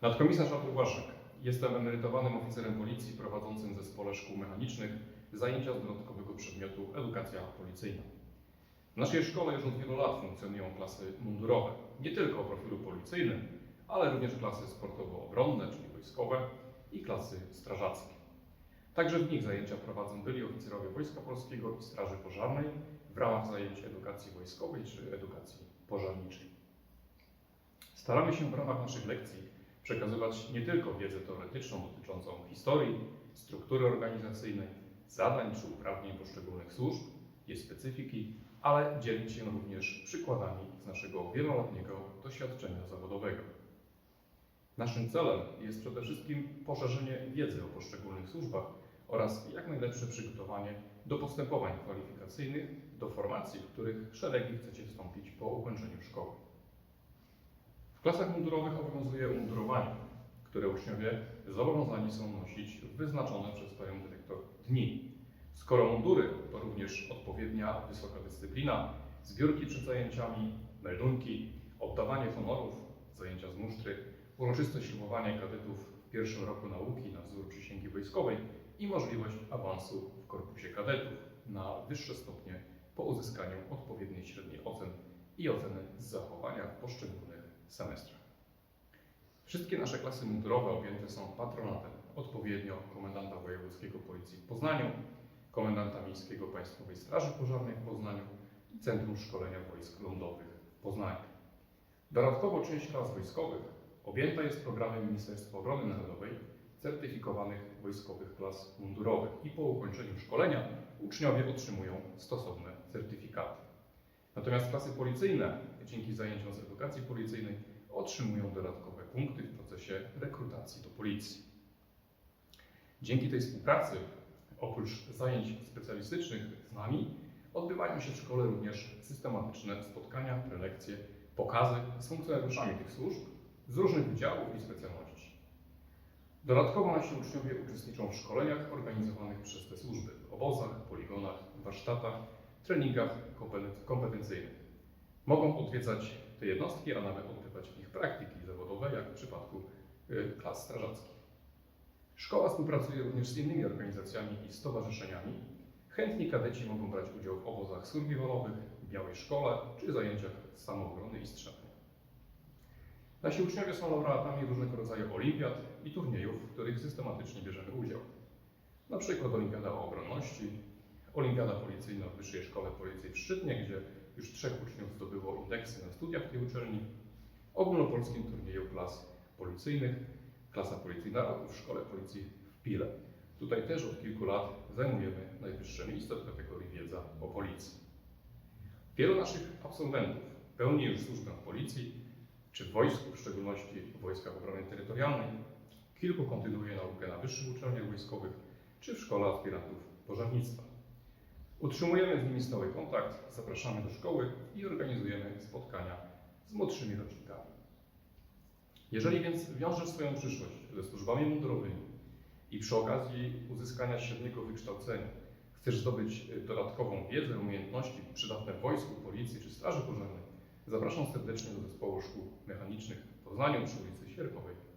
Nadkomisarz Artur Błaszek. Jestem emerytowanym oficerem policji prowadzącym w zespole szkół mechanicznych zajęcia z dodatkowego przedmiotu edukacja policyjna. W naszej szkole już od wielu lat funkcjonują klasy mundurowe, nie tylko o profilu policyjnym, ale również klasy sportowo-obronne, czyli wojskowe i klasy strażackie. Także w nich zajęcia prowadzą byli oficerowie Wojska Polskiego i Straży Pożarnej w ramach zajęć edukacji wojskowej czy edukacji pożarniczej. Staramy się w ramach naszych lekcji przekazywać nie tylko wiedzę teoretyczną dotyczącą historii, struktury organizacyjnej, zadań czy uprawnień poszczególnych służb, jej specyfiki, ale dzielić się również przykładami z naszego wieloletniego doświadczenia zawodowego. Naszym celem jest przede wszystkim poszerzenie wiedzy o poszczególnych służbach oraz jak najlepsze przygotowanie do postępowań kwalifikacyjnych, do formacji, w których szeregi chcecie wstąpić po ukończeniu szkoły. W klasach mundurowych obowiązuje umundurowanie, które uczniowie zobowiązani są nosić w wyznaczone przez panią dyrektor dni. Skoro mundury to również odpowiednia wysoka dyscyplina, zbiórki przed zajęciami, meldunki, oddawanie honorów, zajęcia z musztry, uroczyste ślubowanie kadetów w pierwszym roku nauki na wzór przysięgi wojskowej i możliwość awansu w korpusie kadetów na wyższe stopnie po uzyskaniu odpowiedniej średniej ocen i oceny zachowania w poszczególnych semestrach. Wszystkie nasze klasy mundurowe objęte są patronatem odpowiednio komendanta wojewódzkiego policji w Poznaniu, komendanta miejskiego Państwowej Straży Pożarnej w Poznaniu i Centrum Szkolenia Wojsk Lądowych w Poznaniu. Dodatkowo część klas wojskowych objęta jest programem Ministerstwa Obrony Narodowej certyfikowanych wojskowych klas mundurowych i po ukończeniu szkolenia uczniowie otrzymują stosowne certyfikaty. Natomiast klasy policyjne dzięki zajęciom z edukacji policyjnej otrzymują dodatkowe punkty w procesie rekrutacji do policji. Dzięki tej współpracy, oprócz zajęć specjalistycznych z nami, odbywają się w szkole również systematyczne spotkania, prelekcje, pokazy z funkcjonariuszami tych służb z różnych wydziałów i specjalności. Dodatkowo nasi uczniowie uczestniczą w szkoleniach organizowanych przez te służby obozach, poligonach, warsztatach, treningach kompeten- kompetencyjnych. Mogą odwiedzać te jednostki, a nawet odbywać w nich praktyki zawodowe, jak w przypadku y, klas strażackich. Szkoła współpracuje również z innymi organizacjami i stowarzyszeniami. Chętni kadeci mogą brać udział w obozach survivalowych, białej szkole czy zajęciach samoobrony i strzelania. Nasi uczniowie są laureatami różnego rodzaju olimpiad i turniejów, w których systematycznie bierzemy udział. Na przykład Olimpiada o obronności, Olimpiada Policyjna w Wyższej Szkole Policji w Szczytnie, gdzie już trzech uczniów zdobyło indeksy na studiach tej uczelni, ogólnopolskim turnieju klas policyjnych, klasa policyjna w Szkole Policji w Pile. Tutaj też od kilku lat zajmujemy najwyższe miejsce w kategorii wiedza o policji. Wielu naszych absolwentów pełni już służbę w policji, czy w wojsku, w szczególności w Wojskach Obrony Terytorialnej. Kilku kontynuuje naukę na wyższych uczelniach wojskowych, czy w Szkole Aspirantów Pożarnictwa. Utrzymujemy z nimi stały kontakt, zapraszamy do szkoły i organizujemy spotkania z młodszymi rocznikami. Jeżeli więc wiążesz swoją przyszłość ze służbami mundurowymi i przy okazji uzyskania średniego wykształcenia chcesz zdobyć y, dodatkową wiedzę, umiejętności przydatne w wojsku, policji czy straży pożarnej, zapraszam serdecznie do zespołu szkół mechanicznych w Poznaniu przy ulicy Sierpowej